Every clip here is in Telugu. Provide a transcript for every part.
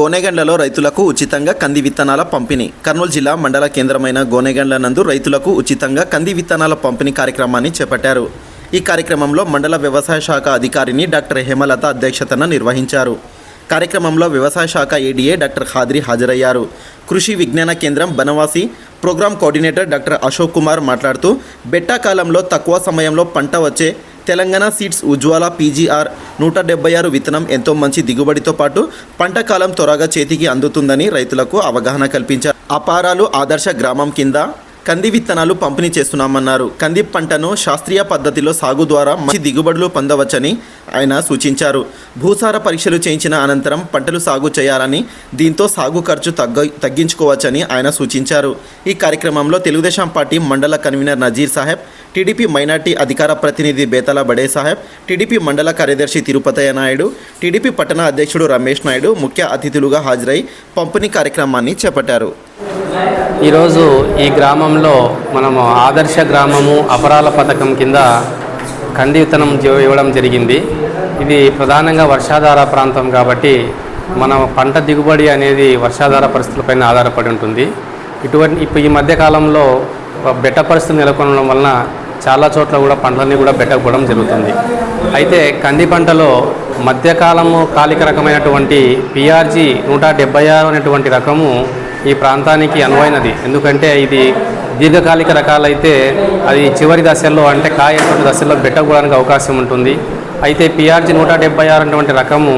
గోనెగండ్లలో రైతులకు ఉచితంగా కంది విత్తనాల పంపిణీ. కర్నూలు జిల్లా మండల కేంద్రమైన గోనెగండ్ల నందు రైతులకు ఉచితంగా కంది విత్తనాల పంపిణీ కార్యక్రమాన్ని చేపట్టారు. ఈ కార్యక్రమంలో మండల వ్యవసాయ శాఖ అధికారిని డాక్టర్ హేమలత అధ్యక్షతన నిర్వహించారు. కార్యక్రమంలో వ్యవసాయ శాఖ ఏడీఏ డాక్టర్ ఖాద్రి హాజరయ్యారు. Krishi Vignana Kendram Banavasi program coordinator doctor Ashok Kumar మాట్లాడుతూ బెట్టా కాలంలో తక్కువ సమయంలో పంట వచ్చే తెలంగాణ సీడ్స్ ఉజ్వాల పీజీఆర్ నూట డెబ్బై ఆరు విత్తనం ఎంతో మంచి దిగుబడితో పాటు పంట కాలం త్వరగా చేతికి అందుతుందని రైతులకు అవగాహన కల్పించారు. అపారాలు ఆదర్శ గ్రామం కింద కంది విత్తనాలు పంపిణీ చేస్తున్నామన్నారు. కంది పంటను శాస్త్రీయ పద్ధతిలో సాగు ద్వారా మంచి దిగుబడులు పొందవచ్చని ఆయన సూచించారు. భూసార పరీక్షలు చేయించిన అనంతరం పంటలు సాగు చేయాలని దీంతో సాగు ఖర్చు తగ్గ తగ్గించుకోవచ్చని ఆయన సూచించారు. ఈ కార్యక్రమంలో తెలుగుదేశం పార్టీ మండల convener Nazir Saheb TDP minority అధికార ప్రతినిధి బేతల బడే సాహెబ్ టీడీపీ మండల కార్యదర్శి తిరుపతయ్య నాయుడు టీడీపీ పట్టణ అధ్యక్షుడు రమేష్ నాయుడు ముఖ్య అతిథులుగా హాజరై పంపిణీ కార్యక్రమాన్ని చేపట్టారు. ఈరోజు ఈ గ్రామంలో మనము ఆదర్శ గ్రామము అపరాల పథకం కింద కంది ఇవ్వడం జరిగింది. ఇది ప్రధానంగా వర్షాధార ప్రాంతం కాబట్టి మన పంట దిగుబడి అనేది వర్షాధార పరిస్థితులపైన ఆధారపడి ఉంటుంది. ఇటువంటి ఇప్పుడు ఈ మధ్యకాలంలో బెట్ట పరిస్థితులు నెలకొనడం వలన చాలా చోట్ల కూడా పంటలన్నీ కూడా బెట్టకపోవడం జరుగుతుంది. అయితే కంది పంటలో మధ్యకాలము కాలిక రకమైనటువంటి పిఆర్జీ నూట డెబ్బై ఆరు అనేటువంటి రకము ఈ ప్రాంతానికి అనువైనది. ఎందుకంటే ఇది దీర్ఘకాలిక రకాలైతే అది చివరి దశల్లో అంటే కాయటువంటి దశల్లో పెట్టకపోవడానికి అవకాశం ఉంటుంది. అయితే పిఆర్జీ నూట డెబ్బై ఆరు అటువంటి రకము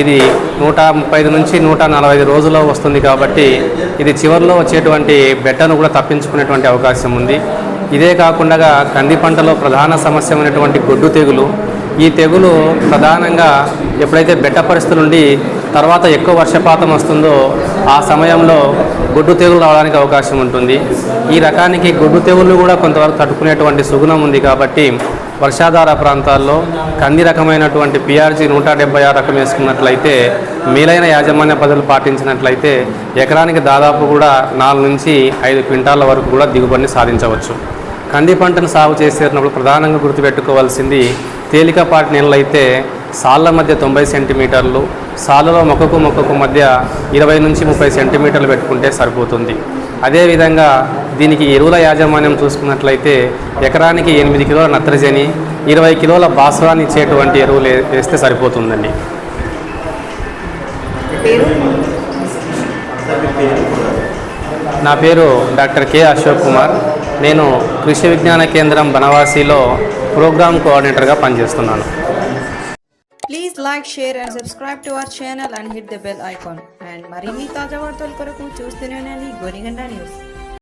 ఇది నూట ముప్పై ఐదు నుంచి నూట నలభై ఐదు రోజుల్లో వస్తుంది కాబట్టి ఇది చివరిలో వచ్చేటువంటి బెట్టను కూడా తప్పించుకునేటువంటి అవకాశం ఉంది. ఇదే కాకుండా కంది పంటలో ప్రధాన సమస్య అయినటువంటి గొడ్డు తెగులు. ఈ తెగులు ప్రధానంగా ఎప్పుడైతే బెట్ట పరిస్థితులు నుండి తర్వాత ఎక్కువ వర్షపాతం వస్తుందో ఆ సమయంలో గొడ్డు తెగులు రావడానికి అవకాశం ఉంటుంది. ఈ రకానికి గొడ్డు తెగులు కూడా కొంతవరకు తట్టుకునేటువంటి సుగుణం ఉంది కాబట్టి వర్షాధార ప్రాంతాల్లో కంది రకమైనటువంటి పిఆర్జీ నూట డెబ్బై ఆరు రకం వేసుకున్నట్లయితే మేలైన యాజమాన్య పద్ధతులు పాటించినట్లయితే ఎకరానికి దాదాపు కూడా నాలుగు నుంచి ఐదు క్వింటాల వరకు కూడా దిగుబడిని సాధించవచ్చు. కంది పంటను సాగు చేసేటప్పుడు ప్రధానంగా గుర్తుపెట్టుకోవాల్సింది తేలికపాటి నెలలైతే సాళ్ళ మధ్య తొంభై సెంటీమీటర్లు సాళ్ళలో మొక్కకు మొక్కకు మధ్య ఇరవై నుంచి ముప్పై సెంటీమీటర్లు పెట్టుకుంటే సరిపోతుంది. అదేవిధంగా దీనికి ఎరువుల యాజమాన్యం చూసుకున్నట్లయితే ఎకరానికి ఎనిమిది కిలోల నత్రజని ఇరవై కిలోల భాస్వరాన్ని ఇచ్చేటువంటి ఎరువులు వేస్తే సరిపోతుందండి. నా పేరు డాక్టర్ కె అశోక్ కుమార్. నేను కృషి విజ్ఞాన కేంద్రం బనవాసిలో ప్రోగ్రామ్ కోఆర్డినేటర్గా పనిచేస్తున్నాను. Please like share and subscribe to our channel and hit the bell icon and మరిన్ని తాజా వార్తల కొరకు చూస్తూనే ఉండండి. గోనిగండ న్యూస్.